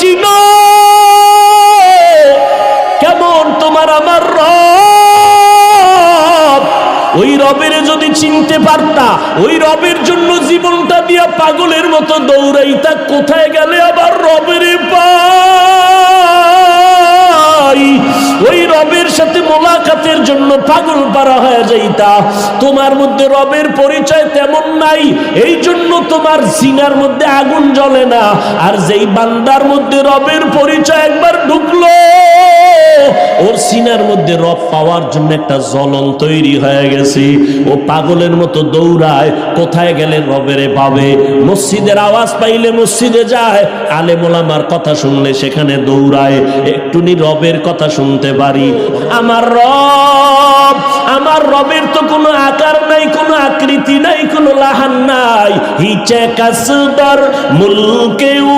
চিনো কেমন তোমার আমার রব? ওই রবের যদি চিনতে পারতা, ওই রবের জন্য জীবনটা দিয়া পাগলের মতো দৌড়াইতা, কোথায় গেলে আবার রবের পাই মোলাকাতের জন্য পাগল পারা হয়ে যাইতা। তোমার মধ্যে রবের পরিচয় তেমন নাই, এই জন্য তোমার সিনার মধ্যে আগুন জ্বলে না। আর যেই বান্দার মধ্যে রবের পরিচয় একবার ঢুকলো সিনার মধ্যে রব পাওয়ার জন্য একটা জ্বলন তৈরি হয়ে গেছে। ও পাগলের মতো দৌড়ায়, কোথায় গেলে রবেরে পাবে মসজিদের আওয়াজ পাইলে মসজিদে যায় আলে মোলামার কথা শুনলে সেখানে দৌড়ায়। একটুনি রবের কথা শুনতে পারি। আমার রব, আমার রবের তো কোনো আকার নাই, কোনো আকৃতি নাই, কোনো লাহান নাই। হিচে কাসদর মুলকেউ